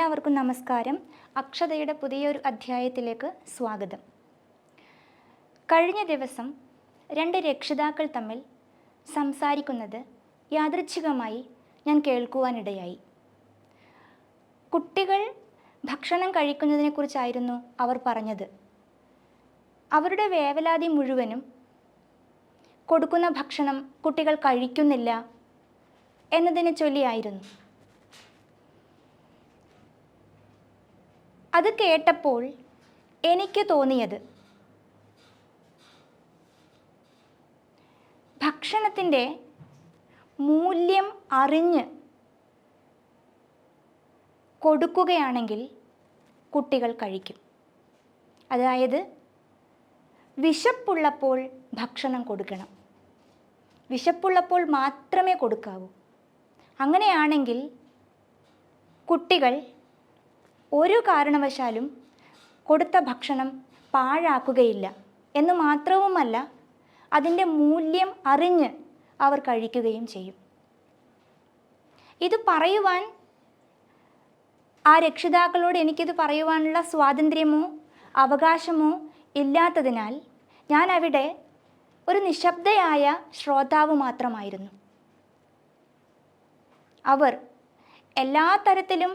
എല്ലാവർക്കും നമസ്കാരം. അക്ഷതയുടെ പുതിയൊരു അധ്യായത്തിലേക്ക് സ്വാഗതം. കഴിഞ്ഞ ദിവസം രണ്ട് രക്ഷിതാക്കൾ തമ്മിൽ സംസാരിക്കുന്നത് യാദൃച്ഛികമായി ഞാൻ കേൾക്കുവാനിടയായി. കുട്ടികൾ ഭക്ഷണം കഴിക്കുന്നതിനെക്കുറിച്ചായിരുന്നു അവർ പറഞ്ഞത്. അവരുടെ വേവലാതി മുഴുവനും കൊടുക്കുന്ന ഭക്ഷണം കുട്ടികൾ കഴിക്കുന്നില്ല എന്നതിനെ ചൊല്ലിയായിരുന്നു. അത് കേട്ടപ്പോൾ എനിക്ക് തോന്നിയത് ഭക്ഷണത്തിന്റെ മൂല്യം അറിഞ്ഞ് കൊടുക്കുകയാണെങ്കിൽ കുട്ടികൾ കഴിക്കും. അതായത് വിശപ്പുള്ളപ്പോൾ ഭക്ഷണം കൊടുക്കണം. വിശപ്പുള്ളപ്പോൾ മാത്രമേ കൊടുക്കാവൂ. അങ്ങനെയാണെങ്കിൽ കുട്ടികൾ ഒരു കാരണവശാലും കൊടുത്ത ഭക്ഷണം പാഴാക്കുകയില്ല. എന്ന് മാത്രവുമല്ല അതിന്റെ മൂല്യം അറിഞ്ഞ് അവർ കഴിക്കുകയും ചെയ്യും. ഇത് പറയുവാൻ ആ രക്ഷിതാക്കളോട് എനിക്കിത് പറയുവാനുള്ള സ്വാതന്ത്ര്യമോ അവകാശമോ ഇല്ലാത്തതിനാൽ ഞാൻ അവിടെ ഒരു നിശബ്ദയായ ശ്രോതാവ് മാത്രമായിരുന്നു. അവർ എല്ലാ തരത്തിലും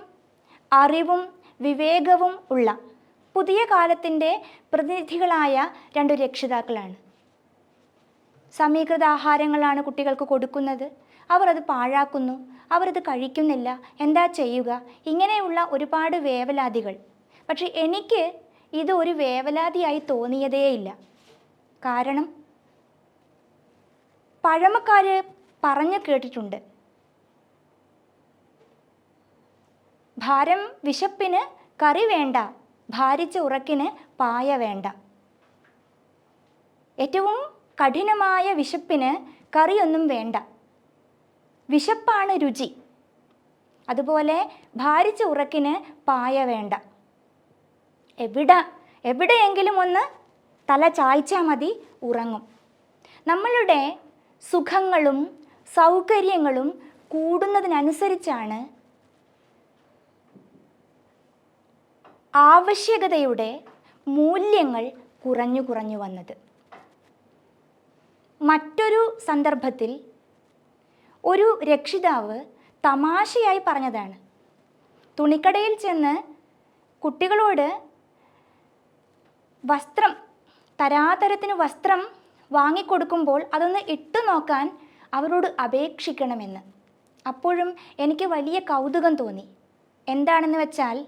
അറിവും വിവേകവും ഉള്ള പുതിയ കാലത്തിന്റെ പ്രതിനിധികളായ രണ്ടു രക്ഷിതാക്കളാണ്. സമീകൃത ആഹാരങ്ങളാണ് കുട്ടികൾക്ക് കൊടുക്കുന്നത്. അവർ അത് പാഴാക്കുന്നു. അവരത് കഴിക്കുന്നില്ല. എന്താ ചെയ്യുക? ഇങ്ങനെയുള്ള ഒരുപാട് വേവലാതികൾ. പക്ഷെ എനിക്ക് ഇത് ഒരു വേവലാതിയായി തോന്നിയതേയില്ല. കാരണം പഴമക്കാർ പറഞ്ഞു കേട്ടിട്ടുണ്ട്. ഭാരം വിശപ്പിന് കറി വേണ്ട ഭാരിച്ച ഉറക്കിന് പായ വേണ്ട. ഏറ്റവും കഠിനമായ വിശപ്പിന് കറിയൊന്നും വേണ്ട. വിശപ്പാണ് രുചി. അതുപോലെ ഭാരിച്ച ഉറക്കിന് പായ വേണ്ട. എവിടെ എവിടെയെങ്കിലും ഒന്ന് തല ചായ്ച്ചാൽ മതി ഉറങ്ങും. നമ്മളുടെ സുഖങ്ങളും സൗകര്യങ്ങളും കൂടുന്നതിനനുസരിച്ചാണ് ആവശ്യകതയുടെ മൂല്യങ്ങൾ കുറഞ്ഞു കുറഞ്ഞു വന്നത്. മറ്റൊരു സന്ദർഭത്തിൽ ഒരു രക്ഷിതാവ് തമാശയായി പറഞ്ഞതാണ്. തുണിക്കടയിൽ ചെന്ന് കുട്ടികളോട് വസ്ത്രം തരാതരത്തിന് വസ്ത്രം വാങ്ങിക്കൊടുക്കുമ്പോൾ അതൊന്ന് ഇട്ടു നോക്കാൻ അവരോട് അപേക്ഷിക്കണമെന്ന്. അപ്പോഴും എനിക്ക് വലിയ കൗതുകം തോന്നി. എന്താണെന്ന് വെച്ചാൽ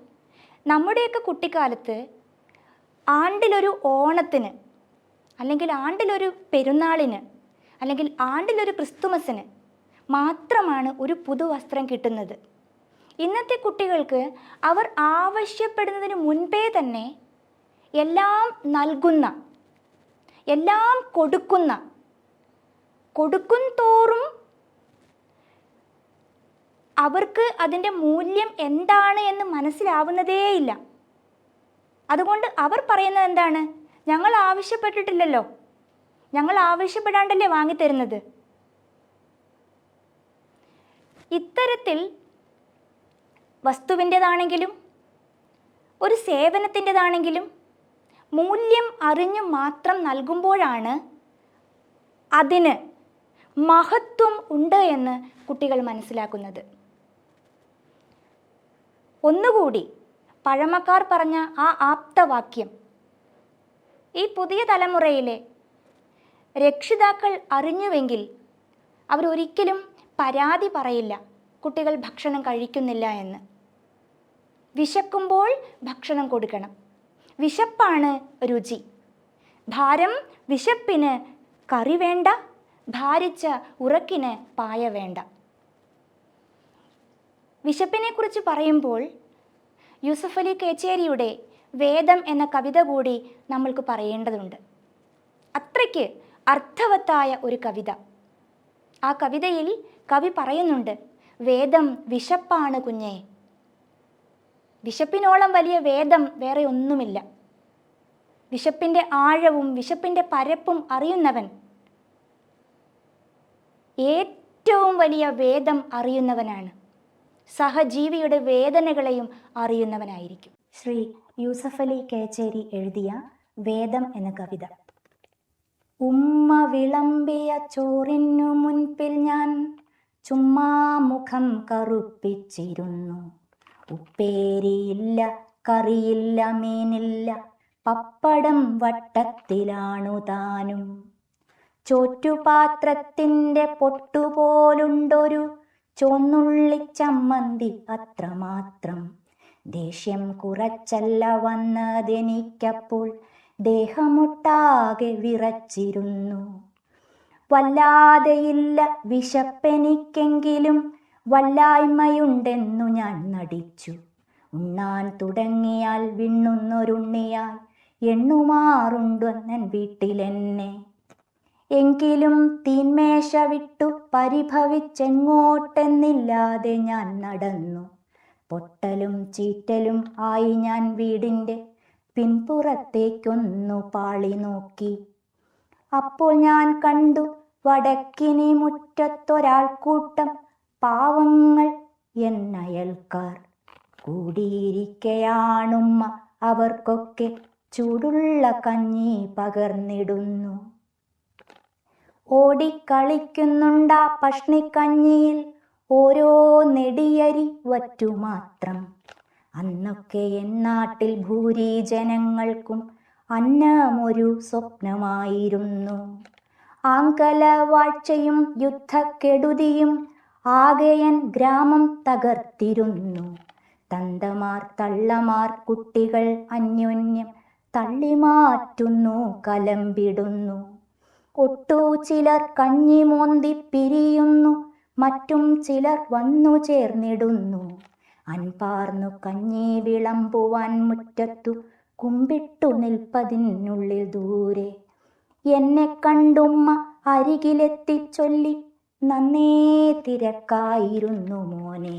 നമ്മുടെയൊക്കെ കുട്ടിക്കാലത്ത് ആണ്ടിലൊരു ഓണത്തിന് അല്ലെങ്കിൽ ആണ്ടിലൊരു പെരുന്നാളിന് അല്ലെങ്കിൽ ആണ്ടിലൊരു ക്രിസ്തുമസിന് മാത്രമാണ് ഒരു പുതുവസ്ത്രം കിട്ടുന്നത്. ഇന്നത്തെ കുട്ടികൾക്ക് അവർ ആവശ്യപ്പെടുന്നതിന് മുൻപേ തന്നെ എല്ലാം നൽകുന്ന എല്ലാം കൊടുക്കുന്ന കൊടുക്കും തോറും അവർക്ക് അതിന്റെ മൂല്യം എന്താണ് എന്ന് മനസ്സിലാവുന്നതേയില്ല. അതുകൊണ്ട് അവർ പറയുന്നത് എന്താണ്? ഞങ്ങൾ ആവശ്യപ്പെട്ടിട്ടില്ലല്ലോ. ഞങ്ങൾ ആവശ്യപ്പെടാണ്ടല്ലേ വാങ്ങിത്തരുന്നത്? ഇത്തരത്തിൽ വസ്തുവിന്റെതാണെങ്കിലും ഒരു സേവനത്തിന്റെതാണെങ്കിലും മൂല്യം അറിഞ്ഞു മാത്രം നൽകുമ്പോഴാണ് അതിന് മഹത്വം ഉണ്ട് എന്ന് കുട്ടികൾ മനസ്സിലാക്കുന്നത്. ഒന്നുകൂടി പഴമക്കാർ പറഞ്ഞ ആ ആപ്തവാക്യം. ഈ പുതിയ തലമുറയിലെ രക്ഷിതാക്കൾ അറിഞ്ഞുവെങ്കിൽ അവരൊരിക്കലും പരാതി പറയില്ല കുട്ടികൾ ഭക്ഷണം കഴിക്കുന്നില്ല എന്ന്. വിശക്കുമ്പോൾ ഭക്ഷണം കൊടുക്കണം. വിശപ്പാണ് രുചി. ഭാരം വിശപ്പിന് കറി വേണ്ട ഭാരിച്ച ഉറക്കിന് പായ വേണ്ട. വിശപ്പിനെക്കുറിച്ച് പറയുമ്പോൾ യൂസഫ് അലി കേച്ചേരിയുടെ വേദം എന്ന കവിത കൂടി നമ്മൾക്ക് പറയേണ്ടതുണ്ട്. അത്രയ്ക്ക് അർത്ഥവത്തായ ഒരു കവിത. ആ കവിതയിൽ കവി പറയുന്നുണ്ട് വേദം വിശപ്പാണ് കുഞ്ഞെ. വിശപ്പിനോളം വലിയ വേദം വേറെ ഒന്നുമില്ല. വിശപ്പിന്റെ ആഴവും വിശപ്പിന്റെ പരപ്പും അറിയുന്നവൻ. ഏറ്റവും വലിയ വേദം അറിയുന്നവനാണ്. സഹജീവിയുടെ വേദനകളെയും അറിയുന്നവനായിരിക്കും. ശ്രീ യൂസഫ് അലി കേച്ചേരി എഴുതിയ വേദം എന്ന കവിത. ഉമ്മ വിളമ്പിയ ചോറിനു മുൻപിൽ ഞാൻ ചുമ്മാ മുഖം കറുപ്പിച്ചിരുന്നു. ഉപ്പേരിയില്ല കറിയില്ല മീനില്ല പപ്പടം വട്ടത്തിലാണു താനും. ചോറ്റുപാത്രത്തിന്റെ പൊട്ടുപോലുണ്ടൊരു ചുവന്നുള്ളി ചമ്മന്തി അത്രമാത്രം. ദേഷ്യം കുറച്ചല്ല വന്നതെനിക്കപ്പോൾ. ദേഹമൊട്ടാകെ വിറച്ചിരുന്നു. വല്ലാതെയില്ല വിശപ്പെനിക്കെങ്കിലും വല്ലായ്മയുണ്ടെന്നു ഞാൻ നടിച്ചു. ഉണ്ണാൻ തുടങ്ങിയാൽ വിണ്ണുന്നൊരുണ്ണിയാൽ എണ്ണുമാറുണ്ടെന്നൻ വീട്ടിലെന്നെ. എങ്കിലും തീന്മേശ വിട്ടു പരിഭവിച്ചെങ്ങോട്ടെന്നില്ലാതെ ഞാൻ നടന്നു. പൊട്ടലും ചീറ്റലും ആയി ഞാൻ വീടിന്റെ പിൻപുറത്തേക്കൊന്നു പാളി നോക്കി. അപ്പോൾ ഞാൻ കണ്ടു വടക്കിനി മുറ്റത്തൊരാൾക്കൂട്ടം പാവങ്ങൾ എന്നയൽക്കാർ. കൂടിയിരിക്കയാണുമ്മ അവർക്കൊക്കെ ചൂടുള്ള കഞ്ഞി പകർന്നിടുന്നു. ഓടിക്കളിക്കുന്നുണ്ടാ പഷ്ണിക്കഞ്ഞിയിൽ. ഓരോ നെടിയരി വറ്റുമാത്രം. അന്നൊക്കെ എന്നാട്ടിൽ ഭൂരിജനങ്ങൾക്കും അന്നമൊരു സ്വപ്നമായിരുന്നു. ആങ്കലവാഴ്ചയും യുദ്ധക്കെടുതിയും ആകെയൻ ഗ്രാമം തകർത്തിരുന്നു. തന്തമാർ തള്ളമാർ കുട്ടികൾ അന്യോന്യം തള്ളിമാറ്റുന്നു കലമ്പിടുന്നു. ഒട്ടു ചിലർ കഞ്ഞി മോന്തി പിരിയുന്നു മറ്റും ചിലർ വന്നു ചേർന്നിടുന്നു. അൻപാർന്നു കഞ്ഞി വിളമ്പുവാൻ മുറ്റത്തു കുമ്പിട്ടു നിൽപ്പതിനുള്ളിൽ ദൂരെ. എന്നെ കണ്ടുമ്മ അരികിലെത്തിച്ചൊല്ലി നന്നേ തിരക്കായിരുന്നു മോനെ.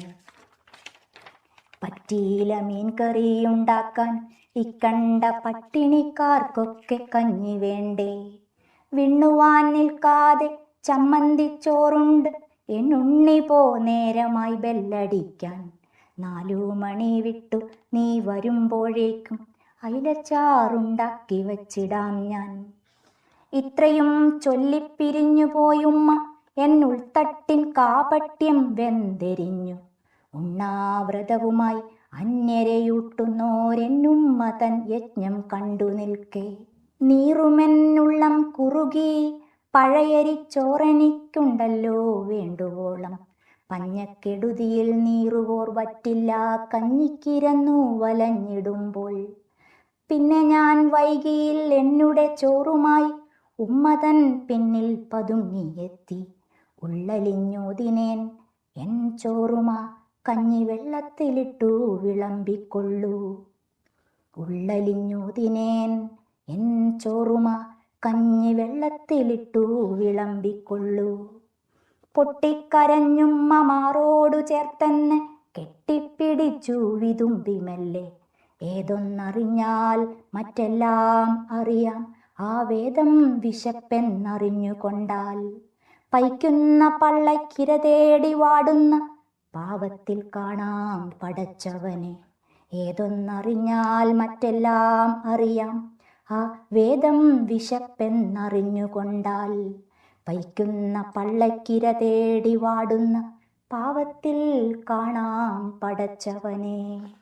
പറ്റിയില മീൻ കറിയുണ്ടാക്കാൻ ഇക്കണ്ട പട്ടിണിക്കാർക്കൊക്കെ കഞ്ഞി വേണ്ടേ? വിണ്ണുവാൻ നിൽക്കാതെ ചമ്മന്തിച്ചോറുണ്ട് എന്നുണ്ണി പോ നേരമായി ബെല്ലടിക്കാൻ. നാലു മണി വിട്ടു നീ വരുമ്പോഴേക്കും അയിലച്ചാറുണ്ടാക്കി വച്ചിടാം ഞാൻ. ഇത്രയും ചൊല്ലിപ്പിരിഞ്ഞു പോയുമ്മ എന്നുൾത്തട്ടിൻ കാപട്യം വെന്തെരിഞ്ഞു. ഉണ്ണാവ്രതവുമായി അന്യരെയൂട്ടുന്നോരെന്നുമ്മ തൻ യജ്ഞം കണ്ടു നിൽക്കെ. നീറുമെന്നുള്ളം കുറുകി പഴയരിച്ചോറനിക്കുണ്ടല്ലോ വേണ്ടുവോളം. പഞ്ഞക്കെടുതിയിൽ നീറുവോർ വറ്റില്ല കഞ്ഞിക്കിരന്നു വലഞ്ഞിടുമ്പോൾ. പിന്നെ ഞാൻ വൈകിയിൽ എന്നുടെ ചോറുമായി ഉമ്മതൻ പിന്നിൽ പതുങ്ങിയെത്തി. ഉള്ളലിഞ്ഞോതിനേൻ എൻ ചോറുമാ കഞ്ഞി വെള്ളത്തിലിട്ടു വിളമ്പിക്കൊള്ളൂ. ഉള്ളലിഞ്ഞോതിനേൻ എൻ ചോറുമ കഞ്ഞി വെള്ളത്തിലിട്ടു വിളമ്പിക്കൊള്ളൂ. പൊട്ടിക്കരഞ്ഞുമ്മ മാറോടു ചേർത്തന്നെ കെട്ടിപ്പിടിച്ചു വിതുമ്പിമല്ലേ. ഏതൊന്നറിഞ്ഞാൽ മറ്റെല്ലാം അറിയാം. ആ വേദം വിശപ്പെന്നറിഞ്ഞുകൊണ്ടാൽ. പൈക്കുന്ന പള്ളക്കിര തേടി വാടുന്ന പാവത്തിൽ കാണാം പടച്ചവനെ. ഏതൊന്നറിഞ്ഞാൽ മറ്റെല്ലാം അറിയാം. ആ വേദം വിശപ്പെന്നറിഞ്ഞുകൊണ്ടാൽ പൈക്കുന്ന പള്ളക്കിര തേടി വാടുന്ന പാവത്തിൽ കാണാം പടച്ചവനെ.